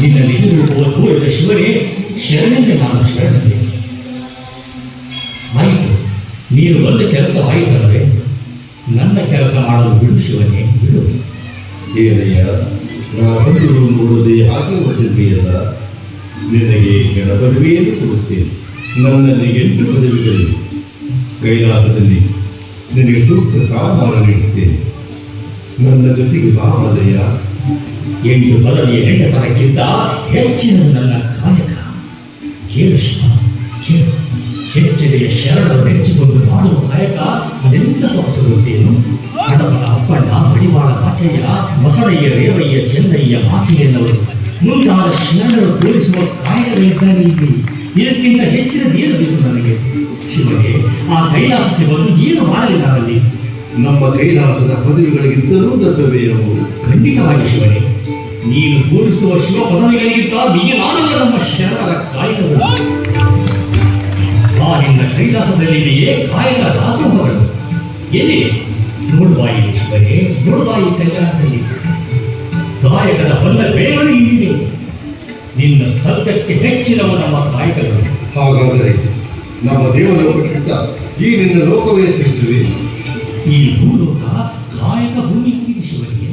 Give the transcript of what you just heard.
ನಿನ್ನ ನಿಜ ರೂಪವನ್ನು ಶಿವನೇ, ಶರಣೆಗೆ ನಾನು ಶರಣೆ ಆಯಿತು, ನೀನು ಬಂದ ಕೆಲಸ ಆಯಿತಲ್ಲವೇ? ನನ್ನ ಕೆಲಸ ಮಾಡಲು ಬಿಡು ಶಿವನೇ, ಬಿಡು. ಏನಯ್ಯ ನಾನೊಂದು ನೋಡದೆ ಹಾಗೆ ಹೊರಟಿದೆಯಲ್ಲ ನಿನಗೆ ಗಣಪದವಿಯನ್ನು ಕೊಡುತ್ತೇನೆ. ನನ್ನಲ್ಲಿ ಎಂಟು ಪದವಿಗಳು ಕೈಲಾಸದಲ್ಲಿ ನಿನಗೆ ಸೂಕ್ತ ಕಾಲ ನೀಡುತ್ತೇನೆ. ನನ್ನ ಜೊತೆಗೆ ಬಾಮದಯ್ಯ ಎಂಟು ಪದವಿಯ ನೆಟ್ಟತನಕ್ಕಿಂತ ಹೆಚ್ಚಿನ ನನ್ನ ಕಾಯಕ. ಕೇಳು ಶಿವ, ಕೇಳು. ಹೆಚ್ಚಿದೆಯ ಶರಣರು ನೆಚ್ಚಿಕೊಂಡು ಮಾಡುವ ಕಾಯಕ, ಅದೆಂತ ಸೊಗಸುತ್ತೇನು ಹಡಪದ ಅಪ್ಪಣ್ಣ, ಮಡಿವಾಳ ಮಾಚಯ್ಯ ಮೊಸಳೆಯ ರೇವಯ್ಯ, ಚೆನ್ನಯ್ಯ ಮಾಚಯ್ಯನವರು ಮುಂತಾದ ಶರಣರು ತೋರಿಸುವ ಕಾಯಕಗಳಿದ್ದಾನೆ ಇಲ್ಲಿ. ಇದಕ್ಕಿಂತ ಹೆಚ್ಚಿನದೇನು ಬೇಕು ನನಗೆ? ಶಿವಗೆ ಆ ಕೈಲಾಸಕ್ಕೆ ಬಂದು ಏನು ಮಾಡಲಿ ನಾನಲ್ಲಿ? ನಮ್ಮ ಕೈಲಾಸದ ಪದವಿಗಳಿಗಿಂತಲೂ ದೊಡ್ಡವೇ ಎಂಬುದು ಖಂಡಿತವಾಗಿ ಶಿವನೇ. ನೀನು ತೋರಿಸುವ ಶಿವ ಪದವಿಗಳಿಗಿಂತ ಮಿಗಿಲಾಗಲ್ಲ ನಮ್ಮ ಶರಣರ ಕಾಯಕಗಳು. ಆ ನಿನ್ನ ಕೈಲಾಸದಲ್ಲಿಯೇ ಕಾಯಕ ದಾಸೋಹಗಳು. ಎಲ್ಲಿ? ನೋಡುವಾಯಿ ಶಿವನೇ ನೋಡುವಾಯಿ ಕಲ್ಯಾಣದಲ್ಲಿ. ಕಾಯಕದ ಬಲ್ಲ ಬೆಳೆಗಳು ಇಲ್ಲಿವೆ. ನಿನ್ನ ಸದ್ಯಕ್ಕೆ ಹೆಚ್ಚಿನವು ನಮ್ಮ ಕಾಯಕಗಳು. ಹಾಗಾದರೆ ನಮ್ಮ ದೇವಲೋಕಕ್ಕಿಂತ ಈ ನಿನ್ನ ಲೋಕವೇ ಶ್ರೇಷ್ಠವೇ いいフードをさ、可愛いか分すぎてしょい。